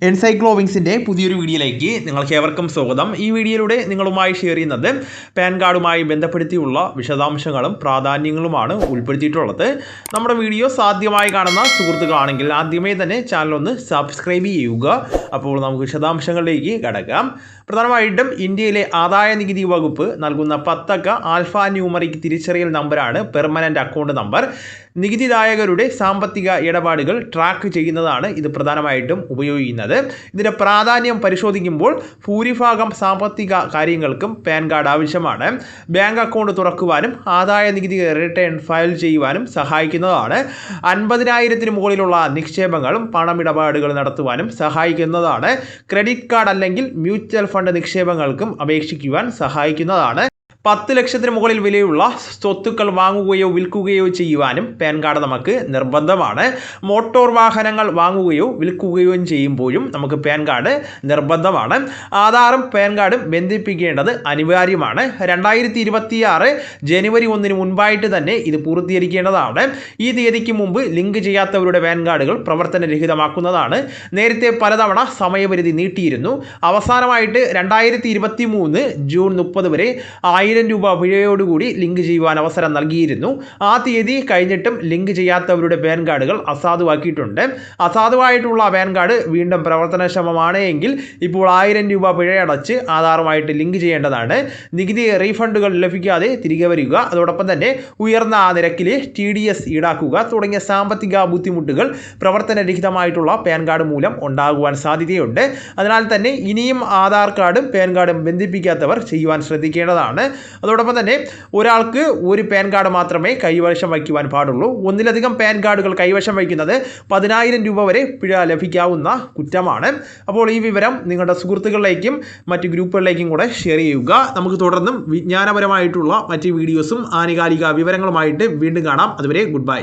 എൻസൈക്ലോവിങ്സിന്റെ പുതിയൊരു വീഡിയോയിലേക്ക് നിങ്ങൾക്ക് ഏവർക്കും സ്വാഗതം. ഈ വീഡിയോയിലൂടെ നിങ്ങളുമായി ഷെയർ ചെയ്യുന്നത് പാൻ കാർഡുമായി ബന്ധപ്പെടുത്തിയുള്ള വിശദാംശങ്ങളും പ്രാധാന്യങ്ങളുമാണ് ഉൾപ്പെടുത്തിയിട്ടുള്ളത്. നമ്മുടെ വീഡിയോ സാധ്യമായി കാണുന്ന സുഹൃത്തുക്കളാണെങ്കിൽ ആദ്യമേ തന്നെ ചാനൽ ഒന്ന് സബ്സ്ക്രൈബ് ചെയ്യുക. അപ്പോൾ നമുക്ക് വിശദാംശങ്ങളിലേക്ക് കടക്കാം. പ്രധാനമായിട്ടും ഇന്ത്യയിലെ ആദായ നികുതി വകുപ്പ് നൽകുന്ന പത്തക്ക ആൽഫ ന്യൂമറിക് തിരിച്ചറിയൽ നമ്പറാണ് പെർമനന്റ് അക്കൗണ്ട് നമ്പർ നികുതിദായകരുടെ സാമ്പത്തിക ഇടപാടുകൾ ട്രാക്ക് ചെയ്യുന്നതാണ് ഇത് പ്രധാനമായിട്ടും ഉപയോഗിക്കുന്നത്. ഇതിന്റെ പ്രാധാന്യം പരിശോധിക്കുമ്പോൾ ഭൂരിഭാഗം സാമ്പത്തിക കാര്യങ്ങൾക്കും പാൻ കാർഡ് ആവശ്യമാണ്. ബാങ്ക് അക്കൗണ്ട് തുറക്കുവാനും ആദായ നികുതി റിട്ടേൺ ഫയൽ ചെയ്യുവാനും സഹായിക്കുന്നതാണ്. അൻപതിനായിരത്തിന് മുകളിലുള്ള നിക്ഷേപങ്ങളും പണമിടപാടുകൾ നടത്തുവാനും സഹായിക്കുന്നതാണ്. ക്രെഡിറ്റ് കാർഡ് അല്ലെങ്കിൽ മ്യൂച്വൽ ഫണ്ട് നിക്ഷേപങ്ങൾക്കും അപേക്ഷിക്കുവാൻ സഹായിക്കുന്നതാണ്. പത്ത് ലക്ഷത്തിന് മുകളിൽ വിലയുള്ള സ്വത്തുക്കൾ വാങ്ങുകയോ വിൽക്കുകയോ ചെയ്യുവാനും പാൻ കാർഡ് നമുക്ക് നിർബന്ധമാണ്. മോട്ടോർ വാഹനങ്ങൾ വാങ്ങുകയോ വിൽക്കുകയോ ചെയ്യുമ്പോഴും നമുക്ക് പാൻ കാർഡ് നിർബന്ധമാണ്. ആധാറും പാൻ കാർഡും ബന്ധിപ്പിക്കേണ്ടത് അനിവാര്യമാണ്. രണ്ടായിരത്തി ഇരുപത്തിയാറ് ജനുവരി ഒന്നിന് മുൻപായിട്ട് തന്നെ ഇത് പൂർത്തീകരിക്കേണ്ടതാണ്. ഈ തീയതിക്ക് മുമ്പ് ലിങ്ക് ചെയ്യാത്തവരുടെ പാൻ കാർഡുകൾ പ്രവർത്തനരഹിതമാക്കുന്നതാണ്. നേരത്തെ പലതവണ സമയപരിധി നീട്ടിയിരുന്നു. അവസാനമായിട്ട് രണ്ടായിരത്തി ജൂൺ മുപ്പത് വരെ ആയിരം രൂപ പിഴയോടുകൂടി ലിങ്ക് ചെയ്യുവാൻ അവസരം നൽകിയിരുന്നു. ആ തീയതി കഴിഞ്ഞിട്ടും ലിങ്ക് ചെയ്യാത്തവരുടെ പാൻ കാർഡുകൾ അസാധുവാക്കിയിട്ടുണ്ട്. അസാധുവായിട്ടുള്ള പാൻ കാർഡ് വീണ്ടും പ്രവർത്തനക്ഷമമാണ് എങ്കിൽ ഇപ്പോൾ ആയിരം രൂപ പിഴയടച്ച് ആധാറുമായിട്ട് ലിങ്ക് ചെയ്യേണ്ടതാണ്. നികുതി റീഫണ്ടുകൾ ലഭിക്കാതെ തിരികെ വരിക അതോടൊപ്പം തന്നെ ഉയർന്ന നിരക്കിൽ ടി ഡി എസ് ഈടാക്കുക തുടങ്ങിയ സാമ്പത്തിക ബുദ്ധിമുട്ടുകൾ പ്രവർത്തനരഹിതമായിട്ടുള്ള പാൻ കാർഡ് മൂലം ഉണ്ടാകുവാൻ സാധ്യതയുണ്ട്. അതിനാൽ തന്നെ ഇനിയും ആധാർ കാർഡും പാൻ കാർഡും ബന്ധിപ്പിക്കാത്തവർ ചെയ്യുവാൻ ശ്രദ്ധിക്കേണ്ടതാണ്. അതോടൊപ്പം തന്നെ ഒരാൾക്ക് ഒരു പാൻ കാർഡ് മാത്രമേ കൈവശം വയ്ക്കുവാൻ പാടുള്ളൂ. ഒന്നിലധികം പാൻ കാർഡുകൾ കൈവശം വയ്ക്കുന്നത് പതിനായിരം രൂപ വരെ പിഴ ലഭിക്കാവുന്ന കുറ്റമാണ്. അപ്പോൾ ഈ വിവരം നിങ്ങളുടെ സുഹൃത്തുക്കളിലേക്കും മറ്റ് ഗ്രൂപ്പുകളിലേക്കും കൂടെ ഷെയർ ചെയ്യുക. നമുക്ക് തുടർന്നും വിജ്ഞാനപരമായിട്ടുള്ള മറ്റ് വീഡിയോസും ആനുകാലിക വിവരങ്ങളുമായിട്ട് വീണ്ടും കാണാം. അതുവരെ ഗുഡ് ബൈ